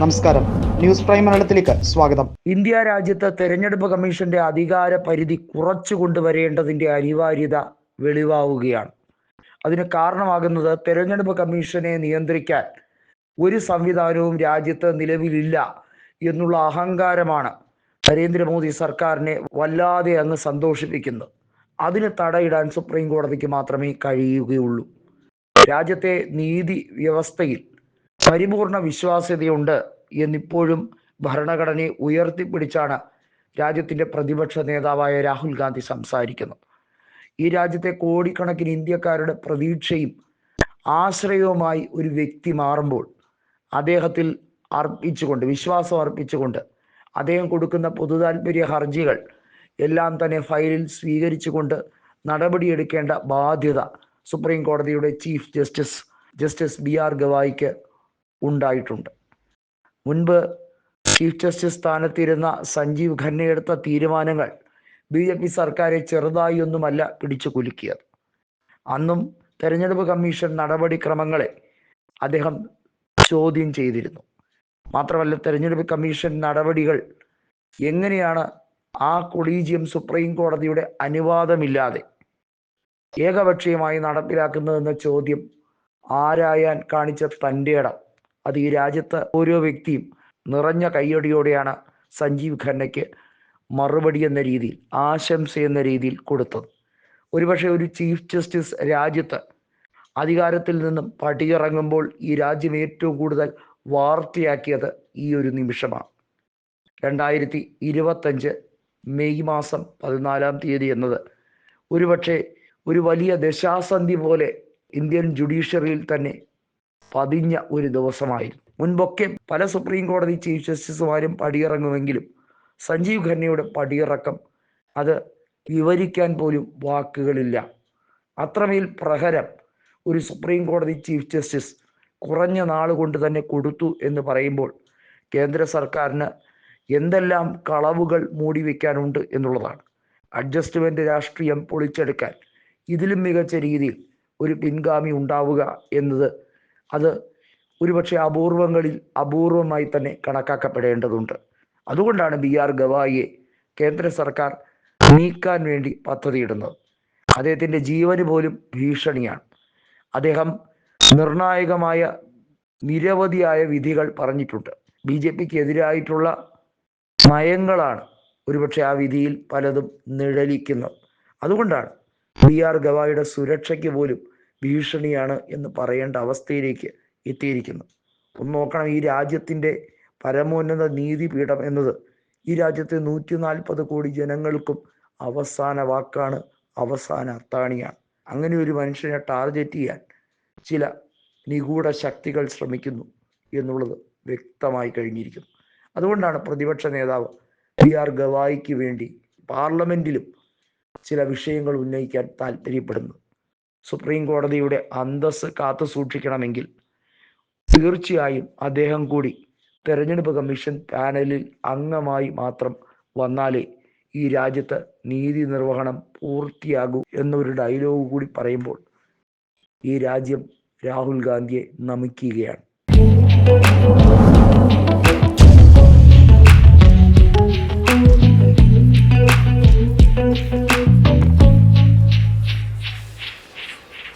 നമസ്കാരം. News prime മലയാളത്തിലേക്ക് സ്വാഗതം. ഇന്ത്യ രാജ്യത്ത് തെരഞ്ഞെടുപ്പ് കമ്മീഷന്റെ അധികാര പരിധി കുറച്ചു കൊണ്ടുവരേണ്ടതിന്റെ അനിവാര്യത വെളിവാവുകയാണ്. അതിന് കാരണമാകുന്നത് തെരഞ്ഞെടുപ്പ് കമ്മീഷനെ നിയന്ത്രിക്കാൻ ഒരു സംവിധാനവും രാജ്യത്ത് നിലവിലില്ല എന്നുള്ള അഹങ്കാരമാണ് നരേന്ദ്രമോദി സർക്കാരിനെ വല്ലാതെ അങ്ങ് സന്തോഷിപ്പിക്കുന്നത്. അതിന് തടയിടാൻ സുപ്രീം കോടതിക്ക് മാത്രമേ കഴിയുകയുള്ളൂ. രാജ്യത്തെ നീതി വ്യവസ്ഥയിൽ പരിപൂർണ വിശ്വാസ്യതയുണ്ട് എന്നിപ്പോഴും ഭരണഘടനയെ ഉയർത്തിപ്പിടിച്ചാണ് രാജ്യത്തിന്റെ പ്രതിപക്ഷ നേതാവായ രാഹുൽ ഗാന്ധി സംസാരിക്കുന്നത്. ഈ രാജ്യത്തെ കോടിക്കണക്കിന് ഇന്ത്യക്കാരുടെ പ്രതീക്ഷയും ആശ്രയവുമായി ഒരു വ്യക്തി മാറുമ്പോൾ അദ്ദേഹത്തിൽ അർപ്പിച്ചുകൊണ്ട് വിശ്വാസം അർപ്പിച്ചുകൊണ്ട് അദ്ദേഹം കൊടുക്കുന്ന പൊതുതാൽപര്യ ഹർജികൾ എല്ലാം തന്നെ ഫയലിൽ സ്വീകരിച്ചുകൊണ്ട് നടപടിയെടുക്കേണ്ട ബാധ്യത സുപ്രീം കോടതിയുടെ chief justice justice B R ഗവായിക്ക് ഉണ്ടായിട്ടുണ്ട്. മുൻപ് ചീഫ് ജസ്റ്റിസ് സ്ഥാനത്തിരുന്ന സഞ്ജീവ് ഖന്ന എടുത്ത തീരുമാനങ്ങൾ ബി ജെ പി സർക്കാരെ ചെറുതായി ഒന്നുമല്ല പിടിച്ചു കുലുക്കിയത്. അന്നും തെരഞ്ഞെടുപ്പ് കമ്മീഷൻ നടപടിക്രമങ്ങളെ അദ്ദേഹം ചോദ്യം ചെയ്തിരുന്നു. മാത്രമല്ല തെരഞ്ഞെടുപ്പ് കമ്മീഷൻ നടപടികൾ എങ്ങനെയാണ് ആ കൊളീജിയം സുപ്രീം കോടതിയുടെ അനുവാദമില്ലാതെ ഏകപക്ഷീയമായി നടപ്പിലാക്കുന്നതെന്ന ചോദ്യം ആരായാൻ കാണിച്ച തന്റെ ഇടം അത് ഈ രാജ്യത്ത് ഓരോ വ്യക്തിയും നിറഞ്ഞ കയ്യടിയോടെയാണ് സഞ്ജീവ് ഖന്നയ്ക്ക് മറുപടി എന്ന രീതിയിൽ ആശംസ എന്ന രീതിയിൽ കൊടുത്തത്. ഒരുപക്ഷെ ഒരു ചീഫ് ജസ്റ്റിസ് രാജ്യത്ത് അധികാരത്തിൽ നിന്നും പടിയിറങ്ങുമ്പോൾ ഈ രാജ്യം ഏറ്റവും കൂടുതൽ വാർത്തയാക്കിയത് ഈ ഒരു നിമിഷമാണ്. രണ്ടായിരത്തി ഇരുപത്തഞ്ച് മെയ് മാസം പതിനാലാം തീയതി എന്നത് ഒരുപക്ഷെ ഒരു വലിയ ദശാസന്ധി പോലെ ഇന്ത്യൻ ജുഡീഷ്യറിയിൽ തന്നെ പതിഞ്ഞ ഒരു ദിവസമായിരുന്നു. മുൻപൊക്കെ പല സുപ്രീം കോടതി ചീഫ് ജസ്റ്റിസുമാരും പടിയിറങ്ങുമെങ്കിലും സഞ്ജീവ് ഖന്നയുടെ പടിയിറക്കം അത് വിവരിക്കാൻ പോലും വാക്കുകളില്ല. അത്രമേൽ പ്രഹരം ഒരു സുപ്രീം കോടതി ചീഫ് ജസ്റ്റിസ് കുറഞ്ഞ നാൾ കൊണ്ട് തന്നെ കൊടുത്തു എന്ന് പറയുമ്പോൾ കേന്ദ്ര സർക്കാരിന് എന്തെല്ലാം കളവുകൾ മൂടി വയ്ക്കാനുണ്ട് എന്നുള്ളതാണ്. അഡ്ജസ്റ്റ്മെന്റ് രാഷ്ട്രീയം പൊളിച്ചെടുക്കാൻ ഇതിലും മികച്ച രീതിയിൽ ഒരു പിൻഗാമി ഉണ്ടാവുക എന്നത് അത് ഒരുപക്ഷെ അപൂർവങ്ങളിൽ അപൂർവമായി തന്നെ കണക്കാക്കപ്പെടേണ്ടതുണ്ട്. അതുകൊണ്ടാണ് ബി ആർ ഗവായിയെ കേന്ദ്ര സർക്കാർ നീക്കാൻ വേണ്ടി പദ്ധതിയിടുന്നത്. അദ്ദേഹത്തിന്റെ ജീവന് പോലും ഭീഷണിയാണ്. അദ്ദേഹം നിർണായകമായ നിരവധിയായ വിധികൾ പറഞ്ഞിട്ടുണ്ട്. ബി ജെ പിക്ക് എതിരായിട്ടുള്ള നയങ്ങളാണ് ഒരുപക്ഷെ ആ വിധിയിൽ പലതും നിഴലിക്കുന്നത്. അതുകൊണ്ടാണ് ബി ആർ ഗവായിയുടെ സുരക്ഷയ്ക്ക് പോലും ഭീഷണിയാണ് എന്ന് പറയേണ്ട അവസ്ഥയിലേക്ക് എത്തിയിരിക്കുന്നു. ഒന്ന് നോക്കണം ഈ രാജ്യത്തിന്റെ പരമോന്നത നീതിപീഠം എന്നത് ഈ രാജ്യത്തെ നൂറ്റി നാൽപ്പത് കോടി ജനങ്ങൾക്കും അവസാന വാക്കാണ് അവസാന അത്താണിയാണ് അങ്ങനെ ഒരു മനുഷ്യനെ ടാർഗറ്റ് ചെയ്യാൻ ചില നിഗൂഢ ശക്തികൾ ശ്രമിക്കുന്നു എന്നുള്ളത് വ്യക്തമായി കഴിഞ്ഞിരിക്കുന്നു. അതുകൊണ്ടാണ് പ്രതിപക്ഷ നേതാവ് ബി ആർ ഗവായിക്ക് വേണ്ടി പാർലമെന്റിലും ചില വിഷയങ്ങൾ ഉന്നയിക്കാൻ താല്പര്യപ്പെടുന്നത്. സുപ്രീം കോടതിയുടെ അന്തസ് കാത്തു സൂക്ഷിക്കണമെങ്കിൽ തീർച്ചയായും അദ്ദേഹം കൂടി തെരഞ്ഞെടുപ്പ് കമ്മീഷൻ പാനലിൽ അംഗമായി മാത്രം വന്നാലേ ഈ രാജ്യത്ത് നീതി നിർവഹണം പൂർത്തിയാകൂ എന്നൊരു ഡയലോഗ് കൂടി പറയുമ്പോൾ ഈ രാജ്യം രാഹുൽ ഗാന്ധിയെ നമിക്കുകയാണ്.